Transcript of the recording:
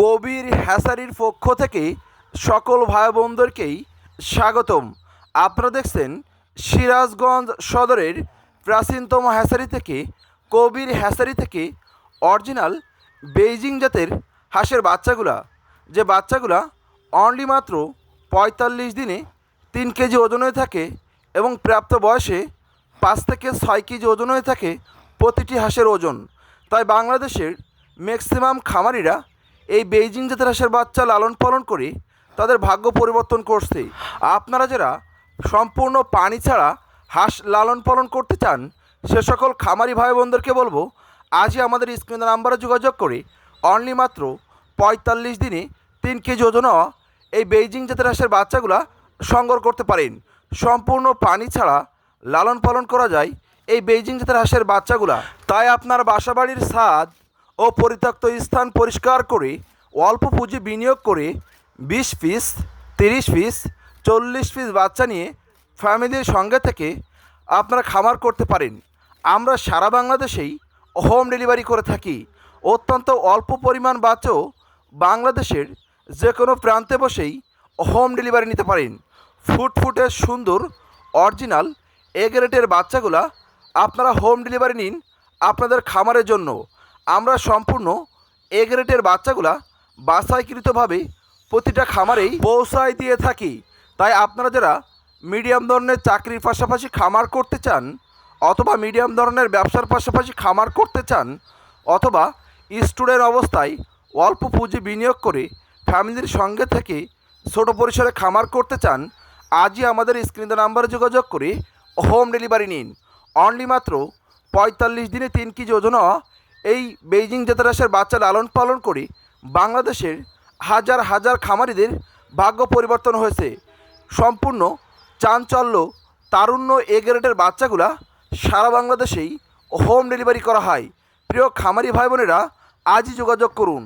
কবির হ্যাসারির পক্ষ থেকে সকল ভাই বোনদেরকেই স্বাগতম। আপনারা দেখছেন সিরাজগঞ্জ সদরের প্রাচীনতম হ্যাসারি থেকে, কবির হ্যাসারি থেকে অরিজিনাল বেইজিং জাতের হাঁসের বাচ্চাগুলা। যে বাচ্চাগুলা অনলি মাত্র পঁয়তাল্লিশ দিনে তিন কেজি ওজন হয়ে থাকে এবং প্রাপ্ত বয়সে পাঁচ থেকে ছয় কেজি ওজন হয়ে থাকে প্রতিটি হাঁসের ওজন। তাই বাংলাদেশের ম্যাক্সিমাম খামারিরা এই বেইজিং জাতের হাঁসের বাচ্চা লালন পালন করে, তাদের ভাগ্য পরিবর্তন করছে। আপনারা যারা সম্পূর্ণ পানি ছাড়া হাঁস লালন পালন করতে চান, সে সকল খামারি ভাই বোনদেরকে বলব, আজই আমাদের স্ক্রিনে নাম্বারে যোগাযোগ করে অনলি মাত্র পঁয়তাল্লিশ দিনে তিন কেজি ওজন এই বেইজিং জাতের হাঁসের বাচ্চাগুলা সংগ্রহ করতে পারেন। সম্পূর্ণ পানি ছাড়া লালন পালন করা যায় এই বেইজিং জাতের হাঁসের বাচ্চাগুলা। তাই আপনার বাসাবাড়ির ও পরিত্যক্ত স্থান পরিষ্কার করে, অল্প পুঁজি বিনিয়োগ করে বিশ পিস, তিরিশ পিস, চল্লিশ পিস বাচ্চা নিয়ে ফ্যামিলির সঙ্গে থেকে আপনারা খামার করতে পারেন। আমরা সারা বাংলাদেশেই হোম ডেলিভারি করে থাকি। অত্যন্ত অল্প পরিমাণ বাচ্চাও বাংলাদেশের যে কোনো প্রান্তে বসেই হোম ডেলিভারি নিতে পারেন। ফুটফুটে সুন্দর, অরিজিনাল এগ্রেটের বাচ্চাগুলা আপনারা হোম ডেলিভারি নিন আপনাদের খামারের জন্য। আমরা সম্পূর্ণ এগ্রেটের বাচ্চাগুলা বাছাইকৃতভাবে প্রতিটা খামারেই পৌঁছায় দিয়ে থাকি। তাই আপনারা যারা মিডিয়াম ধরনের চাকরির পাশাপাশি খামার করতে চান, অথবা মিডিয়াম ধরনের ব্যবসার পাশাপাশি খামার করতে চান, অথবা স্টুডেন্ট অবস্থায় অল্প পুঁজি বিনিয়োগ করে ফ্যামিলির সঙ্গে থেকে ছোট পরিসরে খামার করতে চান, আজই আমাদের স্ক্রিনে নাম্বারে যোগাযোগ করে হোম ডেলিভারি নিন। অনলি মাত্র পঁয়তাল্লিশ দিনে তিন কেজি ওজন এই বেইজিং জাতারাসের বাচ্চা লালন পালন করে বাংলাদেশের হাজার হাজার খামারিদের ভাগ্য পরিবর্তন হয়েছে। সম্পূর্ণ চাঞ্চল্য, তারুণ্য এ গ্রেডের বাচ্চাগুলা সারা বাংলাদেশেই হোম ডেলিভারি করা হয়। প্রিয় খামারি ভাই বোনেরা আজই যোগাযোগ করুন।